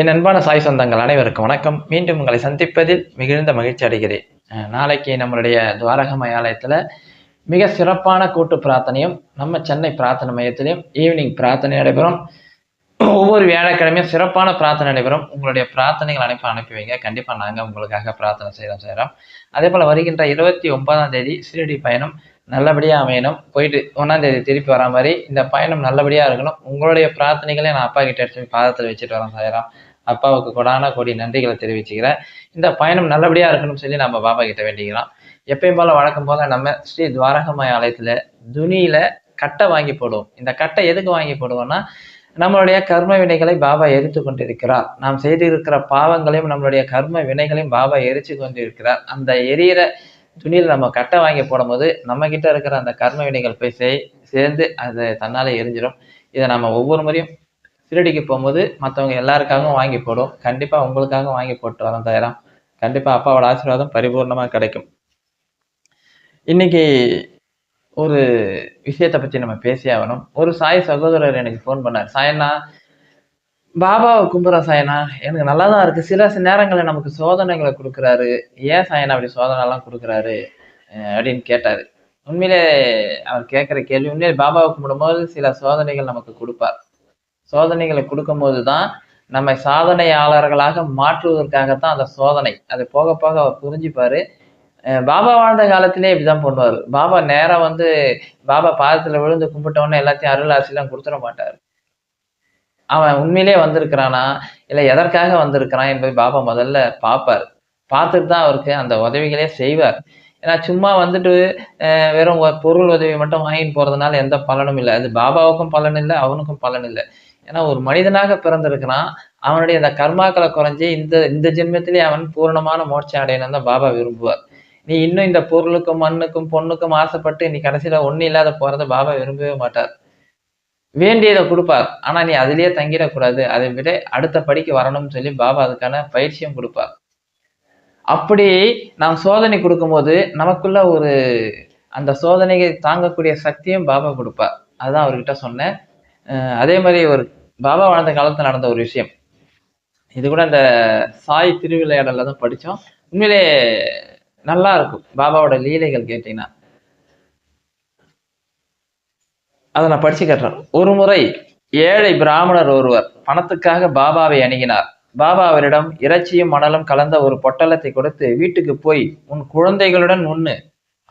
என் அன்பான சாய் சொந்தங்கள் அனைவருக்கும் வணக்கம். மீண்டும் உங்களை சந்திப்பதில் மிகுந்த மகிழ்ச்சி அடைகிறேன். நாளைக்கு நம்மளுடைய துவாரகமய ஆலயத்தில் மிக சிறப்பான கூட்டு பிரார்த்தனையும் நம்ம சென்னை பிரார்த்தனை மையத்திலையும் ஈவினிங் பிரார்த்தனை நடைபெறும். ஒவ்வொரு வியாழக்கிழமையும் சிறப்பான பிரார்த்தனை நடைபெறும். உங்களுடைய பிரார்த்தனைகள் அனுப்பி அனுப்பி வைங்க. கண்டிப்பாக நாங்கள் உங்களுக்காக பிரார்த்தனை செய்கிறோம் செய்கிறோம் அதே போல் வருகின்ற இருபத்தி ஒன்பதாம் தேதி சீரடி பயணம் நல்லபடியாக அமையணும். போயிட்டு ஒன்றாந்தேதி திருப்பி வர மாதிரி இந்த பயணம் நல்லபடியாக இருக்கணும். உங்களுடைய பிரார்த்தனைகளையும் நான் அப்பா கிட்ட எடுத்து பாதத்தில் வச்சுட்டு வரேன் சாயிரம். அப்பாவுக்கு கொடான கொடி நன்றிகளை தெரிவிச்சுக்கிறேன். இந்த பயணம் நல்லபடியாக இருக்கணும்னு சொல்லி நம்ம பாபா கிட்ட வேண்டிக்கிறோம். எப்பயும் போல வழக்கம் போல நம்ம ஸ்ரீ துவாரகமாய ஆலயத்தில் துணியில கட்டை வாங்கி போடுவோம். இந்த கட்டை எதுக்கு வாங்கி போடுவோம்னா நம்மளுடைய கர்ம வினைகளை பாபா எரித்து கொண்டிருக்கிறார். நாம் செய்திருக்கிற பாவங்களையும் நம்மளுடைய கர்ம வினைகளையும் பாபா எரிச்சு கொண்டிருக்கிறார். அந்த எரியிற துணியில் நம்ம கட்டை வாங்கி போடும்போது நம்ம கிட்ட இருக்கிற அந்த கர்ம வினைகள் போய் சே சேர்ந்து அது தன்னாலே எரிஞ்சிடும் இதை நம்ம ஒவ்வொரு முறையும் சீரடிக்கு போகும்போது மற்றவங்க எல்லாருக்காகவும் வாங்கி போடும். கண்டிப்பாக உங்களுக்காகவும் வாங்கி போட்டு வரோம் கண்டிப்பாக அப்பாவோட ஆசீர்வாதம் பரிபூர்ணமாக கிடைக்கும். இன்னைக்கு ஒரு விஷயத்தை பற்றி நம்ம பேசி ஆகணும். ஒரு சாய் சகோதரர் எனக்கு ஃபோன் பண்ணார். சாயண்ணா பாபாவை கும்புற சாயனா? எனக்கு நல்லா தான் இருக்குது சில சில நேரங்களில் நமக்கு சோதனைகளை கொடுக்குறாரு. ஏன் சாயனா அப்படி சோதனைலாம் கொடுக்குறாரு? அப்படின்னு கேட்டார். உண்மையிலே அவர் கேட்குற கேள்வி. உண்மையிலே பாபாவை கும்பிடும்போது சில சோதனைகள் நமக்கு கொடுப்பார். சோதனைகளை கொடுக்கும்போது தான் நம்மை சாதனையாளர்களாக மாற்றுவதற்காகத்தான் அந்த சோதனை. அது போக போக அவர் புரிஞ்சுப்பாரு. பாபா வாழ்ந்த காலத்திலே இப்படிதான் பண்ணுவார். பாபா நேரா வந்து பாபா பாதத்துல விழுந்து கும்பிட்டவொன்னே எல்லாத்தையும் அருள் ஆசிலாம் கொடுத்துட மாட்டார். அவன் உண்மையிலே வந்திருக்கிறானா? இல்லை எதற்காக வந்திருக்கிறான் என்பதை பாபா முதல்ல பார்ப்பார். பார்த்துட்டு தான் அவருக்கு அந்த உதவிகளே செய்வார். ஏன்னா சும்மா வந்துட்டு அஹ் வெறும் ஒரு பொருள் உதவி மட்டும் வாங்கிட்டு போறதுனால எந்த பலனும் இல்லை. அது பாபாவுக்கும் பலன் இல்லை அவனுக்கும் பலன் இல்லை. ஏன்னா ஒரு மனிதனாக பிறந்திருக்கிறான் அவனுடைய அந்த கர்மாக்களை குறைஞ்சி இந்த இந்த ஜென்மத்திலே அவன் பூர்ணமான மோட்சம் அடையணும் தான் பாபா விரும்புவார். நீ இன்னும் இந்த பொருளுக்கும் மண்ணுக்கும் பொண்ணுக்கும் ஆசைப்பட்டு நீ கடைசியில ஒன்றும் இல்லாத போறத பாபா விரும்பவே மாட்டார். வேண்டியதை கொடுப்பார். ஆனா நீ அதுலயே தங்கிடக்கூடாது. அதை விட அடுத்த படிக்கு வரணும்னு சொல்லி பாபா அதுக்கான பயிற்சியும் கொடுப்பார். அப்படி நாம் சோதனை கொடுக்கும்போது நமக்குள்ள ஒரு அந்த சோதனையை தாங்கக்கூடிய சக்தியும் பாபா கொடுப்பார். அதுதான் அவர்கிட்ட சொன்னேன். அதே மாதிரி ஒரு பாபா வாழ்ந்த காலத்துல நடந்த ஒரு விஷயம். இது கூட அந்த சாய் திருவிளையாடல்ல தான் படித்தோம் உண்மையிலே நல்லா இருக்கும். பாபாவோட லீலைகள் கேட்டீங்கன்னா. அதை நான் படிச்சு கேட்டேன் ஒரு முறை ஏழை பிராமணர் ஒருவர் பணத்துக்காக பாபாவை அணுகினார். பாபா அவரிடம் இறைச்சியும் மணலும் கலந்த ஒரு பொட்டலத்தை கொடுத்து வீட்டுக்கு போய் உன் குழந்தைகளுடன் உண்ணு.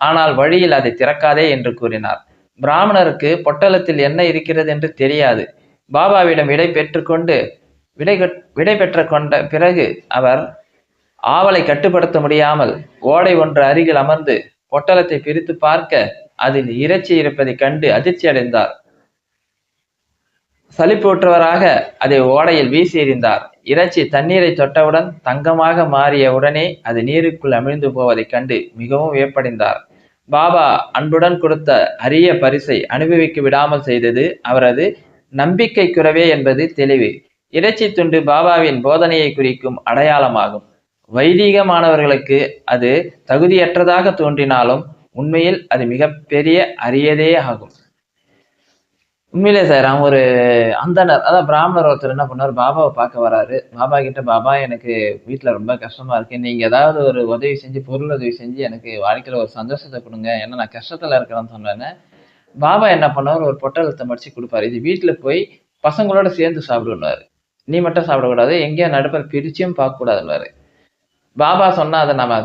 ஆனால் வழியில் அதை திறக்காதே என்று கூறினார். பிராமணருக்கு பொட்டலத்தில் என்ன இருக்கிறது என்று தெரியாது. பாபாவிடம் விடை பெற்றுக்கொண்டு விடை விடை பெற்ற கொண்ட பிறகு அவர் ஆவலை கட்டுப்படுத்த முடியாமல் ஓடை ஒன்று அருகில் அமர்ந்து பொட்டலத்தை பிரித்து பார்க்க அதில் இறைச்சி இருப்பதைக் கண்டு அதிர்ச்சி அடைந்தார். சலிப்பூற்றவராக அதை ஓடையில் வீசி எறிந்தார். இறைச்சி தண்ணீரை தொட்டவுடன் தங்கமாக மாறிய உடனே அது நீருக்குள் அமிழ்ந்து போவதைக் கண்டு மிகவும் வியப்படைந்தார். பாபா அன்புடன் கொடுத்த அரிய பரிசை அனுபவிக்க விடாமல் செய்தது அவரது நம்பிக்கை குறவே என்பது தெளிவு. இறைச்சி துண்டு பாபாவின் போதனையை குறிக்கும் அடையாளமாகும். வைதீகமானவர்களுக்கு அது தகுதியற்றதாக தோன்றினாலும் உண்மையில் அது மிகப்பெரிய அரியதே ஆகும். உண்மையிலே சார் அவன் ஒரு அந்தனர். அதான் பிராமணர் ஒருத்தர் என்ன பண்ணார் பாபாவை பார்க்க வராரு. பாபா கிட்ட பாபா எனக்கு வீட்டில் ரொம்ப கஷ்டமா இருக்கு. நீங்க ஏதாவது ஒரு உதவி செஞ்சு பொருள் உதவி செஞ்சு எனக்கு வாழ்க்கையில் ஒரு சந்தோஷத்தை கொடுங்க. ஏன்னா நான் கஷ்டத்தில் இருக்கிறேன்னு சொன்னேன்னு பாபா என்ன பண்ணார் ஒரு பொட்டலத்தை மடிச்சு கொடுப்பாரு. இது வீட்டில் போய் பசங்களோட சேர்ந்து சாப்பிடுவார். நீ மட்டும் சாப்பிடக்கூடாது. எங்கேயும் நடுப்பர் பிரிச்சும் பார்க்கக்கூடாதுன்னாரு பாபா சொன்னால் அதை நம்ம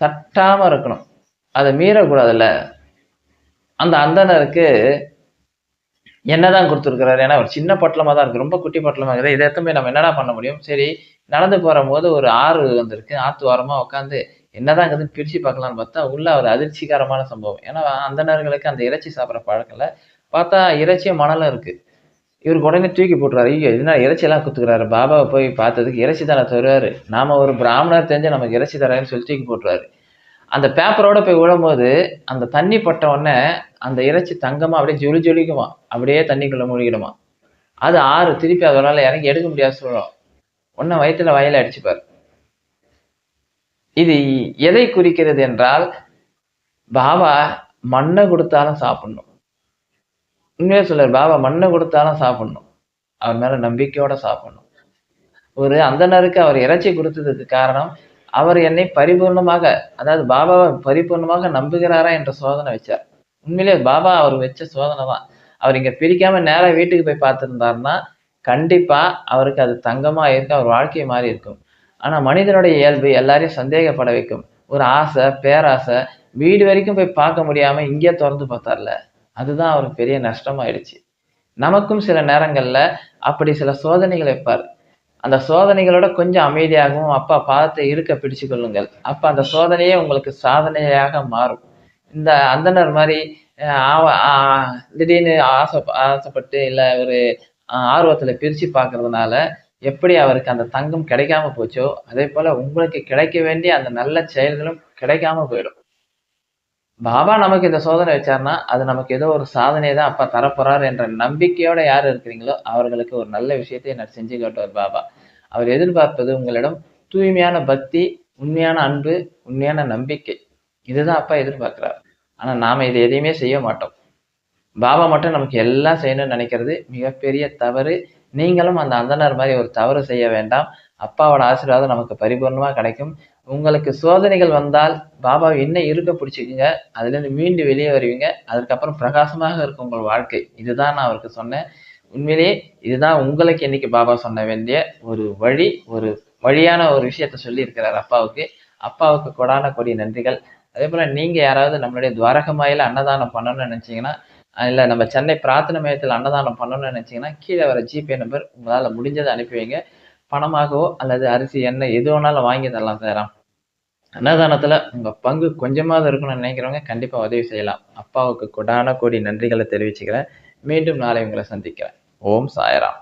சட்டாமல் இருக்கணும். அதை மீறக்கூடாதுல்ல. அந்த அந்தனருக்கு என்னதான் கொடுத்துருக்கிறாரு? ஏன்னா ஒரு சின்ன பட்டலமாக தான் இருக்கு. ரொம்ப குட்டி பட்டலமாக இருக்குது. இதை எடுத்து போய் நம்ம என்னடா பண்ண முடியும்? சரி நடந்து போகும்போது ஒரு ஆறு வந்திருக்கு. ஆற்று ஓரமாக உட்காந்து என்னதான் இருக்குதுன்னு பிரித்து பார்க்கலாம்னு பார்த்தா உள்ள ஒரு அதிர்ச்சிகரமான சம்பவம். ஏன்னா அந்த நேரங்களுக்கு அந்த இறைச்சி சாப்பிட்ற பழக்கம் இல்லை பார்த்தா இறைச்சியும் மணலும் இருக்கு. இவருக்கு உடனே தூக்கி போட்டுறாரு ஐயோ என்ன இறைச்சியெல்லாம் குத்துக்கிறாரு? பாபாவை போய் பார்த்ததுக்கு இறைச்சி தானே தருவாரு. நாம ஒரு பிராமணர் தெரிஞ்சு நமக்கு இறைச்சி தராருன்னு சொல்லி தூக்கி போட்டுறாரு அந்த பேப்பரோட போய் விழும்போது அந்த தண்ணி பட்ட உடனே அந்த இறைச்சி தங்கமா அப்படியே ஜொலி ஜொலிக்குமா? அப்படியே தண்ணிக்குள்ள மூழ்கிடுமா? அது ஆறு திருப்பி அதனால இறங்கி எடுக்க முடியாத சொல்லும் உடனே வயிற்றுல வயல அடிச்சுப்பார் இது எதை குறிக்கிறது என்றால் பாபா மண்ணை கொடுத்தாலும் சாப்பிடணும். உண்மையாக சொல்லார் பாபா மண்ணை கொடுத்தாலும் சாப்பிடணும். அவர் மேல நம்பிக்கையோட சாப்பிடணும். ஒரு அந்தணருக்கு அவர் இறைச்சி கொடுத்ததுக்கு காரணம் அவர் என்னை பரிபூர்ணமாக அதாவது பாபாவை பரிபூர்ணமாக நம்புகிறாரா என்ற சோதனை வச்சார். உண்மையிலே பாபா அவர் வச்ச சோதனை தான். அவர் இங்க பிரிக்காம நேராக வீட்டுக்கு போய் பார்த்துருந்தாருன்னா கண்டிப்பா அவருக்கு அது தங்கமா இருக்கும் அவர் வாழ்க்கை மாறி இருக்கும். ஆனா மனிதனுடைய இயல்பு எல்லாரையும் சந்தேகப்பட வைக்கும். ஒரு ஆசை பேராசை வீடு வரைக்கும் போய் பார்க்க முடியாம இங்கே திறந்து பார்த்தார்ல. அதுதான் அவருக்கு பெரிய நஷ்டமாயிடுச்சு. நமக்கும் சில நேரங்கள்ல அப்படி சில சோதனைகள் வைப்பார். அந்த சோதனைகளோட கொஞ்சம் அமைதியாகவும் அப்பா பாதத்தை இருக்க பிடிச்சு கொள்ளுங்கள் அப்ப அந்த சோதனையே உங்களுக்கு சாதனையாக மாறும். இந்த அந்தனர் மாதிரி திடீர்னு ஆசை ஆசைப்பட்டு இல்ல ஒரு ஆர்வத்தில் ஆர்வத்துல பிரிச்சு பார்க்கறதுனால எப்படி அவருக்கு அந்த தங்கம் கிடைக்காம போச்சோ அதே போல உங்களுக்கு கிடைக்க வேண்டிய அந்த நல்ல செயல்களும் கிடைக்காம போயிடும். பாபா நமக்கு இந்த சோதனை வச்சாருன்னா அது நமக்கு ஏதோ ஒரு சாதனை தான் அப்பா தரப்போறாரு என்ற நம்பிக்கையோட யார் இருக்கிறீங்களோ அவர்களுக்கு ஒரு நல்ல விஷயத்தை நான் செஞ்சு காட்டுவார் பாபா. அவர் எதிர்பார்ப்பது உங்களிடம் தூய்மையான பக்தி உண்மையான அன்பு உண்மையான நம்பிக்கை. இதுதான் அப்பா எதிர்பார்க்கிறார். ஆனா நாம இது எதையுமே செய்ய மாட்டோம். பாபா மட்டும் நமக்கு எல்லாம் செய்யணும்னு நினைக்கிறது மிகப்பெரிய தவறு. நீங்களும் அந்த அந்தனர் மாதிரி ஒரு தவறு செய்ய வேண்டாம். அப்பாவோட ஆசீர்வாதம் நமக்கு பரிபூர்ணமா கிடைக்கும். உங்களுக்கு சோதனைகள் வந்தால் பாபா என்ன இருக்க பிடிச்சிக்குங்க அதுலேருந்து மீண்டு வெளியே வருவீங்க. அதுக்கப்புறம் பிரகாசமாக இருக்கும் உங்கள் வாழ்க்கை. இதுதான் நான் அவருக்கு சொன்னேன். உண்மையிலேயே இதுதான் உங்களுக்கு இன்னைக்கு பாபா சொன்ன வேண்டிய ஒரு வழி ஒரு வழியான ஒரு விஷயத்த சொல்லி இருக்கிறார் அப்பாவுக்கு. அப்பாவுக்கு கொடான கொடி நன்றிகள். அதே போல் நீங்கள் யாராவது நம்மளுடைய துவாரகமாயில் அன்னதானம் பண்ணணும்னு நினச்சிங்கன்னா இல்லை நம்ம சென்னை பிரார்த்தனை மையத்தில் அன்னதானம் பண்ணணும்னு நினச்சிங்கன்னா கீழே வர ஜிபே நம்பர் உங்களால் முடிஞ்சதை அனுப்பி வைங்க. பணமாகவோ அல்லது அரிசி எண்ணெய் எது வேணாலும் வாங்கி தரலாம் தரோம் அன்னதானத்தில் உங்கள் பங்கு கொஞ்சமாவது இருக்கணும்னு நினைக்கிறவங்க கண்டிப்பாக உதவி செய்யலாம். அப்பாவுக்கு கொடான கோடி நன்றிகளை தெரிவிச்சுக்கிறேன். மீண்டும் நாளை உங்களை சந்திக்கிறேன். ஓம் சாயராம்.